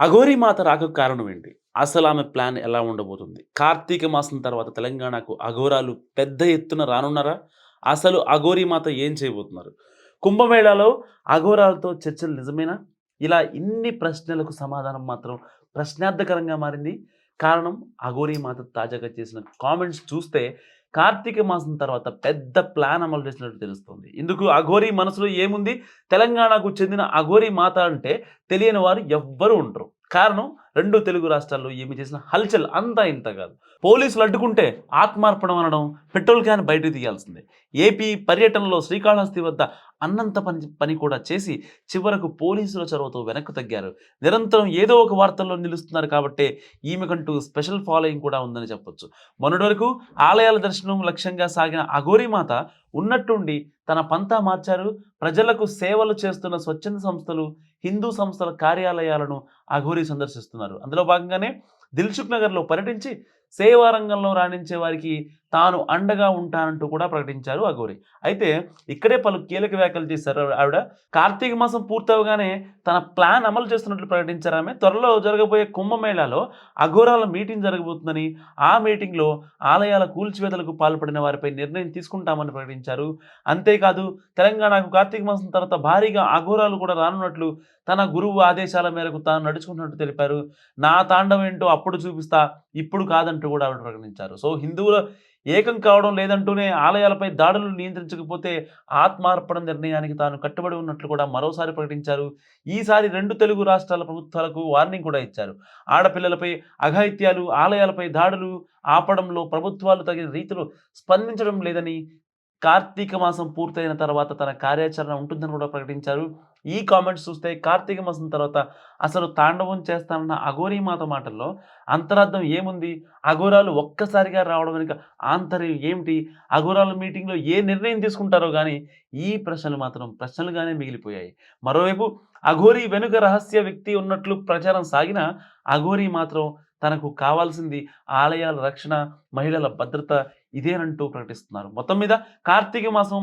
అఘోరీ మాత రాకకు కారణం ఏంటి? అసలు ఆమె ప్లాన్ ఎలా ఉండబోతుంది? కార్తీక మాసం తర్వాత తెలంగాణకు అఘోరాలు పెద్ద ఎత్తున రానున్నారా? అసలు అఘోరీ మాత ఏం చేయబోతున్నారు? కుంభమేళాలో అఘోరాలతో చర్చలు నిజమేనా? ఇలా ఇన్ని ప్రశ్నలకు సమాధానం మాత్రం ప్రశ్నార్థకరంగా మారింది. కారణం అఘోరీ మాత తాజాగా చేసిన కామెంట్స్ చూస్తే కార్తీక మాసం తర్వాత పెద్ద ప్లాన్ అమలు చేసినట్టు తెలుస్తుంది. ఇందుకు అఘోరీ మనసులో ఏముంది? తెలంగాణకు చెందిన అఘోరీ మాత అంటే తెలియని వారు ఎవ్వరూ ఉండరు. కారణం రెండు తెలుగు రాష్ట్రాల్లో ఏమి చేసిన హల్చల్ అంతా ఇంత కాదు. పోలీసులు అడ్డుకుంటే ఆత్మార్పణం అనడం పెట్రోల్ క్యాన్ బయటకు తీయాల్సిందే. ఏపీ పర్యటనలో శ్రీకాళహస్తి వద్ద అన్నంత పని పని కూడా చేసి చివరకు పోలీసుల చొరవతో వెనక్కు తగ్గారు. నిరంతరం ఏదో ఒక వార్తల్లో నిలుస్తున్నారు కాబట్టే ఈమెకంటూ స్పెషల్ ఫాలోయింగ్ కూడా ఉందని చెప్పొచ్చు. మొన్నటి వరకు ఆలయాల దర్శనం లక్ష్యంగా సాగిన అఘోరీమాత ఉన్నట్టుండి తన పంతా మార్చారు. ప్రజలకు సేవలు చేస్తున్న స్వచ్ఛంద సంస్థలు హిందూ సంస్థల కార్యాలయాలను అఘోరి సందర్శిస్తున్నారు. అందులో భాగంగానే దిల్సుఖ్ నగర్లో పర్యటించి సేవా రంగంలో రాణించే వారికి తాను అండగా ఉంటానంటూ కూడా ప్రకటించారు అఘోరి. అయితే ఇక్కడే పలు కీలక వ్యాఖ్యలు చేశారు ఆవిడ. కార్తీక మాసం పూర్తవగానే తన ప్లాన్ అమలు చేస్తున్నట్లు ప్రకటించారు ఆమె. త్వరలో జరగబోయే కుంభమేళాలో అఘోరాల మీటింగ్ జరగబోతుందని ఆ మీటింగ్లో ఆలయాల కూల్చివేతలకు పాల్పడిన వారిపై నిర్ణయం తీసుకుంటామని ప్రకటించారు. అంతేకాదు తెలంగాణకు కార్తీక మాసం తర్వాత భారీగా అఘోరాలు కూడా రానున్నట్లు తన గురువు ఆదేశాల మేరకు తాను నడుచుకుంటున్నట్టు తెలిపారు. నా తాండవం ఏంటో అప్పుడు చూపిస్తా ఇప్పుడు కాదంటూ కూడా ఆవిడ ప్రకటించారు. సో హిందువుల ఏకం కావడం లేదంటూనే ఆలయాలపై దాడులు నియంత్రించకపోతే ఆత్మార్పణ నిర్ణయానికి తాను కట్టుబడి ఉన్నట్లు కూడా మరోసారి ప్రకటించారు. ఈసారి రెండు తెలుగు రాష్ట్రాల ప్రభుత్వాలకు వార్నింగ్ కూడా ఇచ్చారు. ఆడపిల్లలపై అఘాయిత్యాలు ఆలయాలపై దాడులు ఆపడంలో ప్రభుత్వాలు తగిన రీతిలో స్పందించడం లేదని కార్తీక మాసం పూర్తయిన తర్వాత తన కార్యాచరణ ఉంటుందని కూడా ప్రకటించారు. ఈ కామెంట్స్ చూస్తే కార్తీక మాసం తర్వాత అసలు తాండవం చేస్తానన్న అఘోరీ మాత మాటల్లో అంతరార్థం ఏముంది? అఘోరాలు ఒక్కసారిగా రావడం వెనుక ఆంతర్యం ఏమిటి? అఘోరాల మీటింగ్లో ఏ నిర్ణయం తీసుకుంటారో కానీ ఈ ప్రశ్నలు మాత్రం ప్రశ్నలుగానే మిగిలిపోయాయి. మరోవైపు అఘోరీ వెనుక రహస్య వ్యక్తి ఉన్నట్లు ప్రచారం సాగిన అఘోరీ మాత్రం తనకు కావాల్సింది ఆలయాల రక్షణ మహిళల భద్రత ఇదేనంటూ ప్రకటిస్తున్నారు. మొత్తం మీద కార్తీక మాసం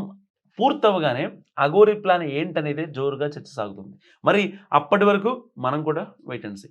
పూర్తవగానే అఘోరి ప్లాన్ ఏంటనేదే జోరుగా చర్చ సాగుతుంది. మరి అప్పటి వరకు మనం కూడా వెయిట్ అండ్ సీ